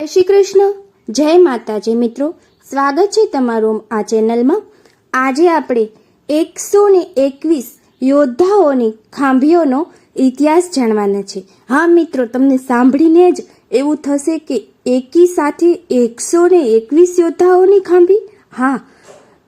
જય શ્રી કૃષ્ણ. જય માતાજી મિત્રો. સ્વાગત છે તમારું આ ચેનલમાં. આજે આપણે એકસો ને એકવીસ યોદ્ધાઓની ખાંભીઓનો ઇતિહાસ જાણવાના છે. હા મિત્રો, તમને સાંભળીને જ એવું થશે કે એકી સાથે એકસો ને એકવીસ યોદ્ધાઓની ખાંભી? હા,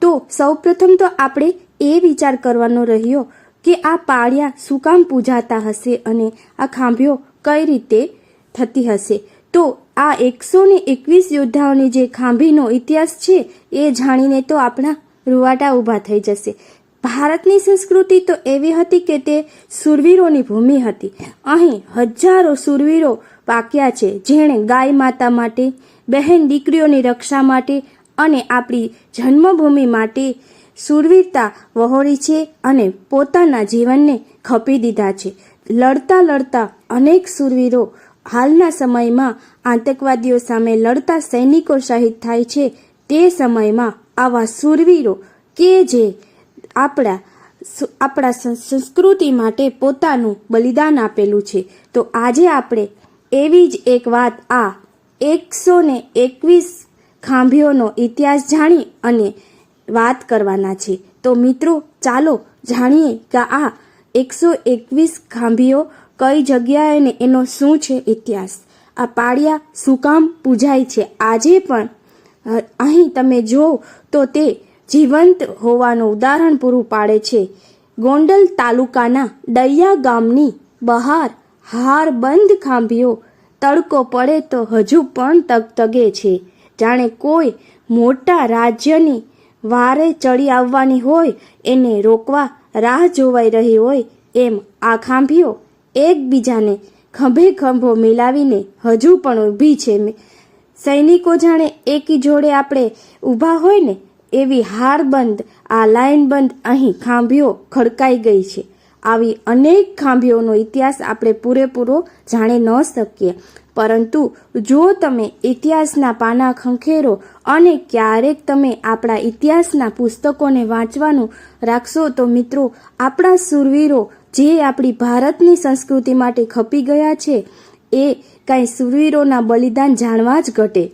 તો સૌપ્રથમ તો આપણે એ વિચાર કરવાનો રહ્યો કે આ પાળિયા શું કામ પૂજાતા હશે અને આ ખાંભીઓ કઈ રીતે થતી હશે? તો આ એકસો ને એકવીસ યોદ્ધાઓની જે ખાંભીનો ઇતિહાસ છે, એ જાણીને તો આપણા રૂવાટા ઊભા થઈ જશે. ભારતની સંસ્કૃતિ તો એવી હતી કે તે સુરવીરોની ભૂમિ હતી. અહીં હજારો સુરવીરો પાક્યા છે, જેણે ગાય માતા માટે, બહેન દીકરીઓની રક્ષા માટે અને આપણી જન્મભૂમિ માટે સુરવીરતા વહોરી છે અને પોતાના જીવનને ખપી દીધા છે. લડતા લડતા અનેક સુરવીરો હાલના સમયમાં આતંકવાદીઓ સામે લડતા સૈનિકો શહીદ થાય છે. તે સમયમાં આવા સુરવીરો કે જે આપણા આપણા સંસ્કૃતિ માટે પોતાનું બલિદાન આપેલું છે. તો આજે આપણે એવી જ એક વાત આ એકસો ને એકવીસ ખાંભીઓનો ઇતિહાસ જાણી અને વાત કરવાના છે. તો મિત્રો, ચાલો જાણીએ કે આ એકસો એકવીસ ખાંભીઓ કઈ જગ્યાએ ને એનો શું છે ઇતિહાસ? આ પાળિયા શું કામ પૂજાય છે? આજે પણ અહીં તમે જો તો તે જીવંત હોવાનું ઉદાહરણ પૂરું પાડે છે. ગોંડલ તાલુકાના દૈયા ગામની બહાર હાર બંધ ખાંભીઓ તડકો પડે તો હજુ પણ તગતગે છે. જાણે કોઈ મોટા રાજ્યની વારે ચડી આવવાની હોય, એને રોકવા રાહ જોવાઈ રહી હોય એમ આ ખાંભીઓ એકબીજાને ખંભે ખંભો મિલાવીને હજુ પણ ઊભી છે. સૈનિકો જાણે એકી જોડે આપણે ઊભા હોય ને એવી હારબંધ આ લાઇનબંધ અહીં ખાંભીઓ ખડકાઈ ગઈ છે. આવી અનેક ખાંભીઓનો ઇતિહાસ આપણે પૂરેપૂરો જાણી ન શકીએ. પરંતુ જો તમે ઇતિહાસના પાના ખંખેરો અને ક્યારેક તમે આપણા ઇતિહાસના પુસ્તકોને વાંચવાનું રાખશો તો મિત્રો, આપણા સુરવીરો જે આપણી ભારતની સંસ્કૃતિ માટે ખપી ગયા છે, એ કાંઈ સુરવીરોના બલિદાન જાણવા જ ઘટે.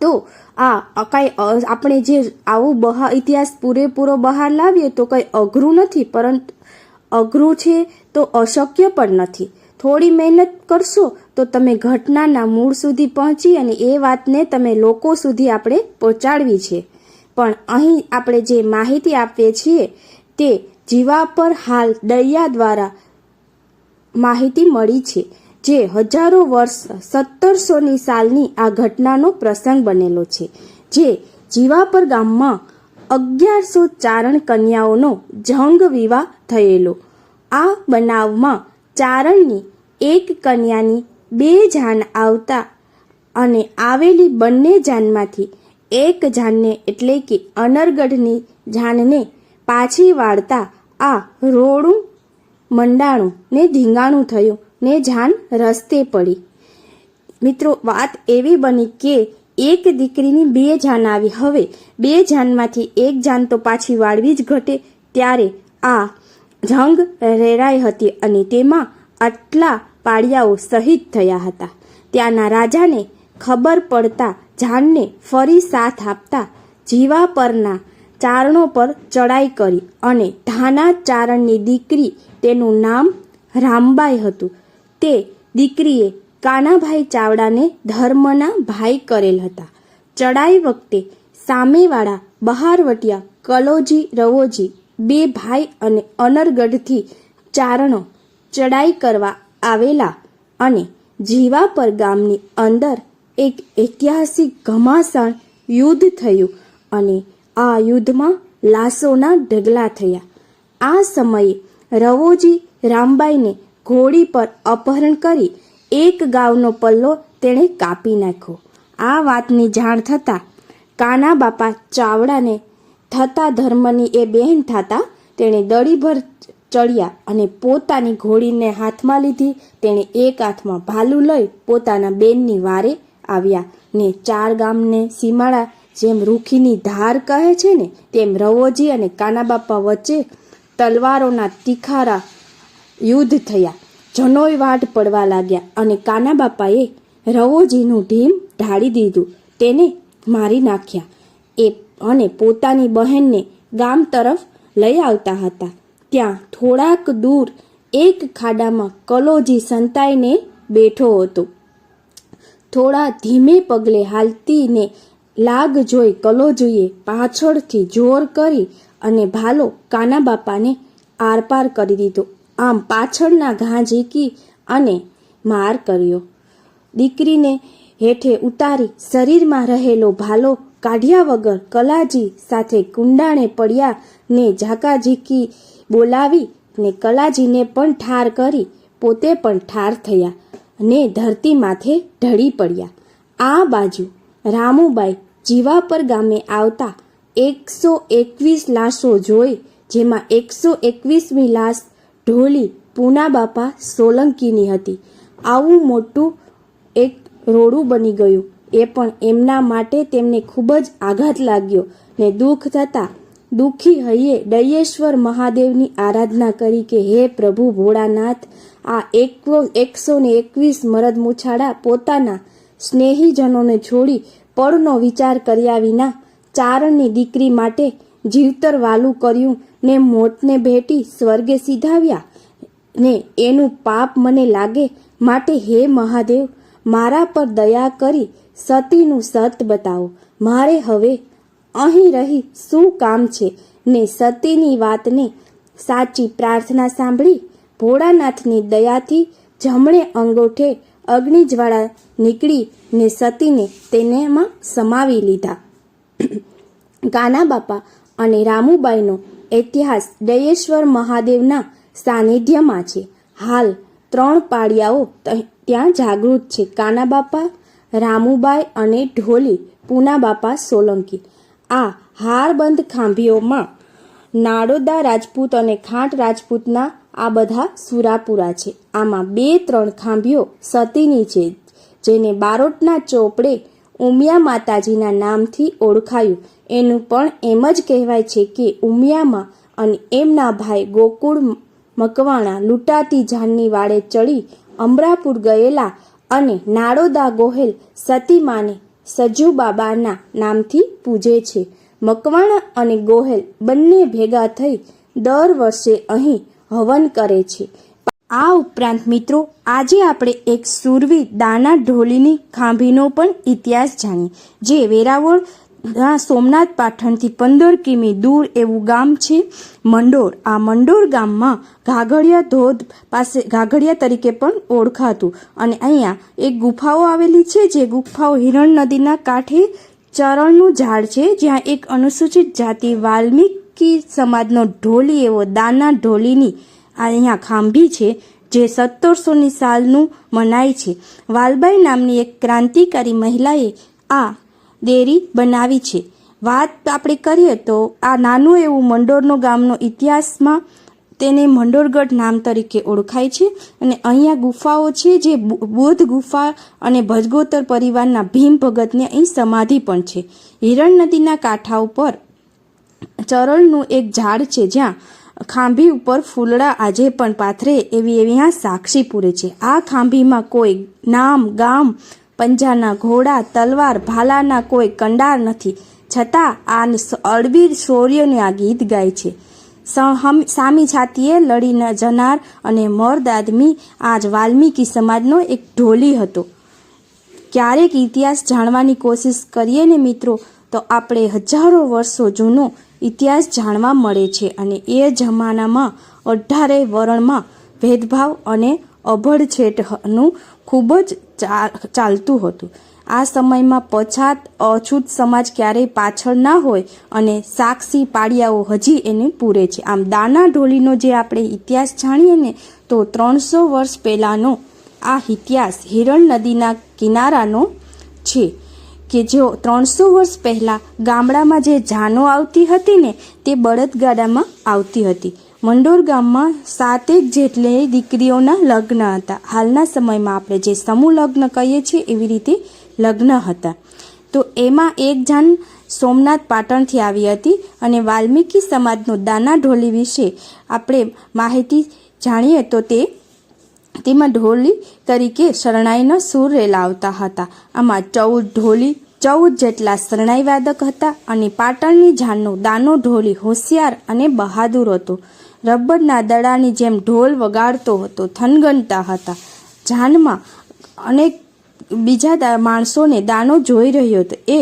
તો આ કાંઈ આપણે જે આવું બહાર ઇતિહાસ પૂરેપૂરો બહાર લાવીએ તો કંઈ અઘરું નથી પરંતુ અઘરું છે તો અશક્ય પણ નથી. થોડી મહેનત કરશો તો તમે ઘટનાના મૂળ સુધી પહોંચી અને એ વાતને તમે લોકો સુધી આપણે પહોંચાડવી છે. પણ અહીં આપણે જે માહિતી આપીએ છીએ તે જીવા પર હાલ દરિયા દ્વારા માહિતી મળી છે, જે હજારો વર્ષ, સત્તરસોની સાલની આ ઘટનાનો પ્રસંગ બનેલો છે, જે જીવાપર ગામમાં અગિયારસો ચારણ કન્યાઓનો જંગ વિવાહ થયેલો. આ બનાવમાં ચારણની એક કન્યાની બે જાન આવતા અને આવેલી બંને જાનમાંથી એક જાનને એટલે કે અનરગઢની જાનને પાછી વાળતા આ રોડું, મંડાણું ને ધીંગાણું થયું ને જાન રસ્તે પડી. મિત્રો, વાત એવી બની કે એક દીકરીની બે જાન આવી. હવે બે જાનમાંથી એક જાન તો પાછી વાળવી જ ઘટે. ત્યારે આ જંગ રેરાઈ હતી અને તેમાં આટલા પાળિયાઓ શહીદ થયા હતા. ત્યાંના રાજાને ખબર પડતા જાનને ફરી સાથ આપતા જીવા પરના ચારણો પર ચડાઈ કરી અને ધાના ચારણની દીકરી તેનું નામ રામબાઈ હતું. તે દીકરીએ કાનાભાઈ ચાવડાને ધર્મના ભાઈ કરેલ હતા. ચડાઈ વખતે સામેવાળા બહારવટિયા કલોજી રવોજી બે ભાઈ અને અનરગઢથી ચારણો ચડાઈ કરવા આવેલા અને જીવાપર ગામની અંદર એક ઐતિહાસિક ઘમાસણ યુદ્ધ થયું અને આ યુદ્ધમાં લાશોના ઢગલા થયા. આ સમયે રવોજી રામબાઈને ઘોડી પર અપહરણ કરી એક ગાવનો પલ્લો તેણે કાપી નાખ્યો. આ વાતની જાણ થતાં કાના બાપા ચાવડાને થતા ધર્મની એ બહેન થતા તેણે દડીભર ચડ્યા અને પોતાની ઘોડીને હાથમાં લીધી. તેણે એક હાથમાં ભાલું લઈ પોતાના બેનની વારે આવ્યા ને ચાર ગામને સીમાડા જેમ રૂખીની ધાર કહે છે ને, તેમ રવોજી અને કાનાબાપા વચ્ચે તલવારોના તીખારા યુદ્ધ થયા. જનોય વાટ પડવા લાગ્યા અને કાના બાપાએ રવોજીનું ઢીમ ઢાળી દીધું. તેને મારી નાખ્યા. એ અને પોતાની બહેનને ગામ તરફ લઈ આવતા હતા. ત્યાં થોડાક દૂર એક ખાડામાં કલોજી સંતાઈને બેઠો હતો. થોડા ધીમે પગલે હાલતીને લાગ જોઈ કલોજીએ પાછળથી જોર કરી અને ભાલો કાના બાપાને આરપાર કરી દીધો. આમ પાછળના ઘા ઝીકી અને માર કર્યો. દીકરીને હેઠે ઉતારી શરીરમાં રહેલો ભાલો કાઢ્યા વગર કલાજી સાથે કુંડાણે પડ્યા ને ઝાકા ઝીકી બોલાવી ને કલાજીને પણ ઠાર કરી પોતે પણ ઠાર થયા ને ધરતી માથે ઢળી પડ્યા. આ બાજુ રામુબાઈ જીવાપર ગામે આવતા એકસો એકવીસ લાશો જોઈ, જેમાં એકસો એકવીસમી લાશ ઢોલી પૂના બાપા સોલંકીની હતી. આવું મોટું એક રોડું બની ગયું. એ પણ એમના માટે તેમને ખૂબ જ આઘાત લાગ્યો ને દુઃખ થતાં દુઃખી હૈયે દયેશ્વર મહાદેવની આરાધના કરી કે, હે પ્રભુ ભોળાનાથ, આ એકવો એકસો ને એકવીસ મરદ મુછાડા પોતાના સ્નેહીજનોને છોડી પળનો વિચાર કર્યા વિના ચારણની દીકરી માટે જીવતર વાલું કર્યું ને મોતને ભેટી સ્વર્ગે સીધાવ્યા ને એનું પાપ મને લાગે માટે હે મહાદેવ, મારા પર દયા કરી સતીનું સત બતાવો. મારે હવે અહીં રહી શું કામ છે? ને સતીની વાતને સાચી પ્રાર્થના સાંભળી ભોળાનાથની દયાથી જમણે અંગોઠે અગ્નિજ્વાળા નીકળીને સતીને તેનેમાં સમાવી લીધા. કાના બાપા અને રામુબાઈનો ઇતિહાસ દયેશ્વર મહાદેવના સાનિધ્યમાં છે. હાલ ત્રણ પાડિયાઓ ત- ત્યાં જાગૃત છે. કાના બાપા, રામુબાઈ અને ઢોલી, પૂના બાપા સોલંકી. આ હારબંધ ખાંભીઓમાં નાડોદા રાજપૂત અને ખાંટ રાજપૂતના આ બધા સુરાપુરા છે. આમાં બે ત્રણ ખાંભીઓ સતીની છે, જેને બારોટના ચોપડે ઉમિયા માતાજીના નામથી ઓળખાયું. એનું પણ એમ જ કહેવાય છે કે ઉમિયામાં અને એમના ભાઈ ગોકુળ મકવાણા લૂંટાતી જાનની વાડે ચડી અમરાપુર ગયેલા અને નાડોદા ગોહેલ સતીમાને સજુ બાબાના નામથી પૂજે છે. મકવાણા અને ગોહેલ બંને ભેગા થઈ દર વર્ષે અહીં હવન કરે છે. આ ઉપરાંત મિત્રો, આજે આપણે એક સુરવી દાના ઢોલીની ખાંભીનો પણ ઇતિહાસ જાણીએ, જે વેરાવળ સોમનાથ પાટણથી પંદર કિમી દૂર એવું ગામ છે, મંડોર. આ મંડોર ગામમાં ઘાઘડિયા ધોધ પાસે, ઘાઘડિયા તરીકે પણ ઓળખાતું અને અહીંયા એક ગુફાઓ આવેલી છે, જે ગુફાઓ હિરણ નદીના કાંઠે ચરણનું ઝાડ છે, જ્યાં એક અનુસૂચિત જાતિ વાલ્મીકી સમાજનો ઢોલી એવો દાના ઢોલીની અહીંયા ખાંભી છે, જે સત્તરસોની સાલનું મનાય છે. વાલબાઈ નામની એક ક્રાંતિકારી મહિલાએ આ દેરી બનાવી છે. વાત આપણે કરીએ તો આ નાનું એવું મંડોરનો ગામનો ઇતિહાસમાં તેને મંડોરગઢ નામ તરીકે ઓળખાય છે અને અહીંયા ગુફાઓ છે જે બૌદ્ધ ગુફા અને ભજગોતર પરિવારના ભીમ ભગતની અહીં સમાધિ પણ છે. હિરણ નદીના કાંઠા ઉપર ચરણનું એક ઝાડ છે જ્યાં ખાંભી ઉપર ફૂલડા આજે પણ પાથરે એવી એવી આ સાક્ષી પૂરે છે. આ ખાંભીમાં કોઈ નામ, ગામ, પંજાના ઘોડા, તલવાર, ભાલાના કોઈ કંડાર નથી. છતાં આ અળવી શૌર્યને આ ગીત ગાય છે. સામી છાતીએ લડી ન જનાર અને મર્દ આદમી આજ વાલ્મીકી સમાજનો એક ઢોલી હતો. ક્યારેક ઇતિહાસ જાણવાની કોશિશ કરીએ ને મિત્રો, તો આપણે હજારો વર્ષો જૂનો ઇતિહાસ જાણવા મળે છે અને એ જમાનામાં અઢારે વરણમાં ભેદભાવ અને અભડછેટનું ખૂબ જ ચાલતું હતું. આ સમયમાં પછાત અછૂત સમાજ ક્યારેય પાછળ ના હોય અને સાક્ષી પાડિયાઓ હજી એને પૂરે છે. આમ દાના ઢોલીનો જે આપણે ઇતિહાસ જાણીએ ને, તો ત્રણસો વર્ષ પહેલાંનો આ ઇતિહાસ હિરણ નદીના કિનારાનો છે. કે જેઓ ત્રણસો વર્ષ પહેલાં ગામડામાં જે જાનો આવતી હતી ને, તે બળદગાડામાં આવતી હતી. મંડોર ગામમાં સાતેક જેટલી દીકરીઓના લગ્ન હતા. હાલના સમયમાં આપણે જે સમૂહ લગ્ન કહીએ છીએ એવી રીતે લગ્ન હતા. તો એમાં એક જાન સોમનાથ પાટણથી આવી હતી અને વાલ્મીકી સમાજનો દાના ઢોલી વિશે આપણે માહિતી જાણીએ તો તે તેમાં ઢોલી તરીકે શરણાઈના સૂર રેલાવતા હતા. આમાં ચૌદ ઢોલી ચૌદ જેટલા શરણાઈ વાદક હતા અને પાટણની જાનનો દાનો ઢોલી હોશિયાર અને બહાદુર હતો. રબરના દડાની જેમ ઢોલ વગાડતો હતો, થનગનતા હતા. જાનમાં અનેક બીજા માણસોને દાનો જોઈ રહ્યો હતો. એ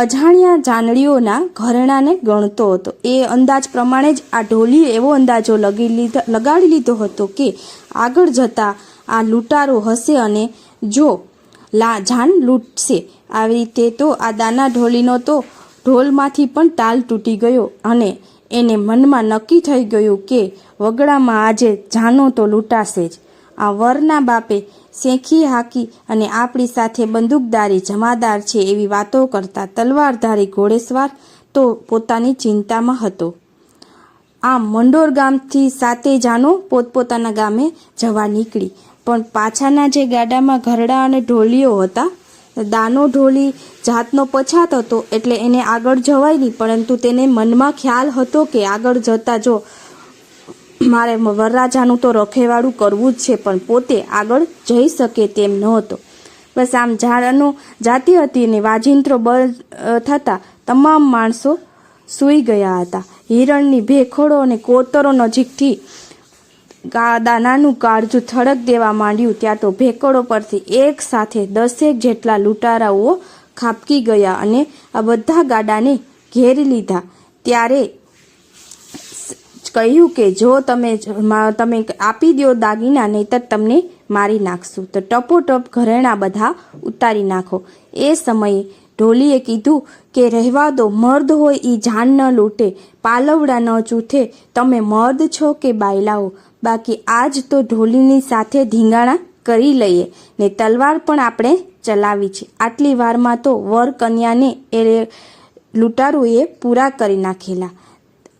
અજાણ્યા જાનડીઓના ઘરેણાને ગણતો હતો. એ અંદાજ પ્રમાણે જ આ ઢોલીએ એવો અંદાજો લગી લીધો, લગાડી લીધો હતો કે આગળ જતા આ લૂંટારો હશે અને જો લા જાન લૂંટશે. આવી રીતે તો આ દાના ઢોલીનો તો ઢોલમાંથી પણ તાલ તૂટી ગયો અને એને મનમાં નક્કી થઈ ગયું કે વગડામાં આજે જાનો તો લૂંટાશે જ. આ વરના બાપે શેખી હાકી અને આપણી સાથે બંદૂકદારી જમાદાર છે એવી વાતો કરતા તલવારધારી ઘોડેસવાર તો પોતાની ચિંતામાં હતો. આમ મંડોર ગામથી સાતે જાનો પોતપોતાના ગામે જવા નીકળી. પણ પાછાના જે ગાડામાં ઘરડા અને ઢોલીઓ હતા, દાનો ઢોલી જાતનો પછાત હતો એટલે એને આગળ જવાય નહીં, પરંતુ તેને મનમાં ખ્યાલ હતો કે આગળ જતા જો મારે વરરાજાનું તો રખેવાળું કરવું જ છે, પણ પોતે આગળ જઈ શકે તેમ નહોતો. બસ આમ ઝાડનો જાતી હતી અને વાજિંત્રો બળ થતાં તમામ માણસો સૂઈ ગયા હતા. હિરણની ભેખોડો અને કોતરો નજીકથી દાનાનું કાળજું થડક દેવા માંડ્યું ત્યાં તો ભેકડો પરથી એક સાથે દસેક જેટલા લૂંટારાઓ ખાપકી ગયા અને આ બધા ગાડાને ઘેરી લીધા. ત્યારે કહ્યું કે જો તમે તમે આપી દો દાગીના, નહીતર તમને મારી નાખશું. તો ટપોટપ ઘરેણા બધા ઉતારી નાખો. એ સમયે ઢોલીએ કીધું કે, રહેવા દો, મર્દ હોય એ જાન ન લૂંટે, પાલવડા ન ચૂથે, તમે મર્દ છો કે બાયલાઓ? બાકી આજ તો ઢોલીની સાથે ધીંગાણા કરી લઈએ, ને તલવાર પણ આપણે ચલાવી છે. આટલી વારમાં તો વર કન્યાને એ લૂંટારુએ પૂરા કરી નાખેલા.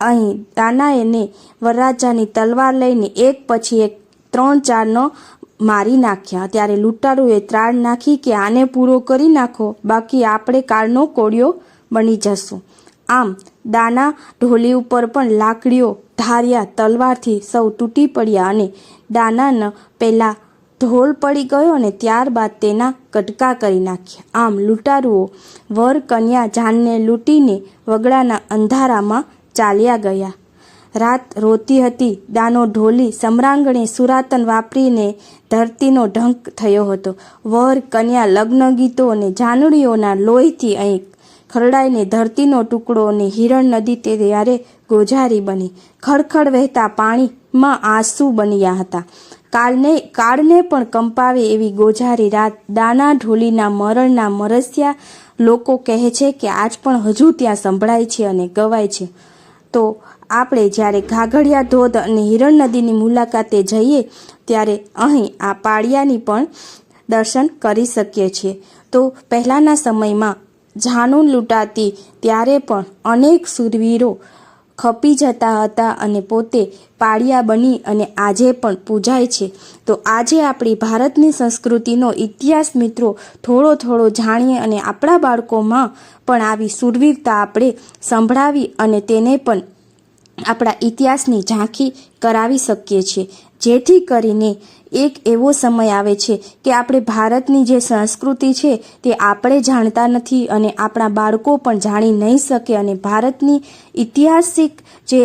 અહીં દાનાએને વરરાજાની તલવાર લઈને એક પછી એક ત્રણ ચારનો મારી નાખ્યા. ત્યારે લૂંટારુએ ત્રાળ નાખી કે આને પૂરો કરી નાખો. બાકી આપણે કાળનો કોળિયો બની જશું. આમ, દાના ઢોલી ઉપર પણ લાકડીઓ ધાર્યા તલવારથી સૌ તૂટી પડ્યા અને દાનાને પહેલાં ઢોલ પડી ગયો અને ત્યારબાદ તેના કટકા કરી નાખ્યા. આમ લૂંટારુઓ વર કન્યા જાનને લૂંટીને વગડાના અંધારામાં ચાલ્યા ગયા. રાત રોતી હતી, દાનો ઢોલી, સમ્રાંગણે સુરાતન વાપરીને ધરતીનો ઢંક થયો હતો. વર, કન્યા, લગ્ન ગીતો અને જાનડીઓના લોહીથી અહીં ખરડાઈને ધરતીનો ટુકડો અને હિરણ નદી તે ત્યારે ગોઝારી બની. ખડખડ વહેતા પાણીમાં આંસુ બન્યા હતા. કાળને કાળને પણ કંપાવે એવી ગોઝારી રાત દાના ઢોલીના મરણના મરસ્યા લોકો કહે છે કે આજ પણ હજુ ત્યાં સંભળાય છે અને ગવાય છે. તો આપણે જ્યારે ઘાઘડિયા ધોધ અને હિરણ નદીની મુલાકાતે જઈએ, ત્યારે અહીં આ પાળિયાની પણ દર્શન કરી શકીએ છીએ. તો પહેલાંના સમયમાં જાનું લૂંટાતી ત્યારે પણ અનેક સુરવીરો ખપી જતા હતા અને પોતે પાળિયા બની અને આજે પણ પૂજાય છે. તો આજે આપણી ભારતની સંસ્કૃતિનો ઇતિહાસ મિત્રો થોડો થોડો જાણીએ અને આપણા બાળકોમાં પણ આવી સુરવીરતા આપણે સંભળાવી અને તેને પણ આપણા ઇતિહાસની ઝાંખી કરાવી શકીએ છીએ. જેથી કરીને એક એવો સમય આવે છે કે આપણે ભારતની જે સંસ્કૃતિ છે તે આપણે જાણતા નથી અને આપણા બાળકો પણ જાણી નહીં શકે અને ભારતની ઐતિહાસિક જે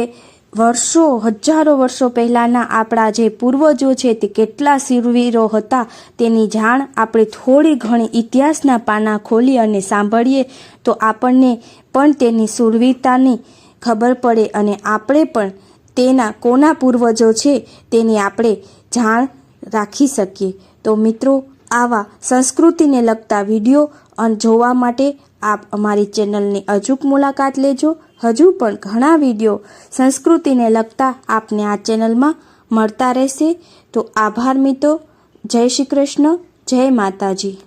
વર્ષો, હજારો વર્ષો પહેલાંના આપણા જે પૂર્વજો છે તે કેટલા શૂરવીરો હતા તેની જાણ આપણે થોડી ઘણી ઇતિહાસના પાના ખોલી અને સાંભળીએ તો આપણને પણ તેની શૂરવીરતાની ખબર પડે અને આપણે પણ તેના કોના પૂર્વજો છે તેની આપણે જાણ રાખી શકીએ. તો મિત્રો, આવા સંસ્કૃતિને લગતા વીડિયો અને જોવા માટે આપ અમારી ચેનલની અચૂક મુલાકાત લેજો. હજુ પણ ઘણા વીડિયો સંસ્કૃતિને લગતા આપને આ ચેનલમાં મળતા રહેશે. તો આભાર મિત્રો. જય શ્રી કૃષ્ણ. જય માતાજી.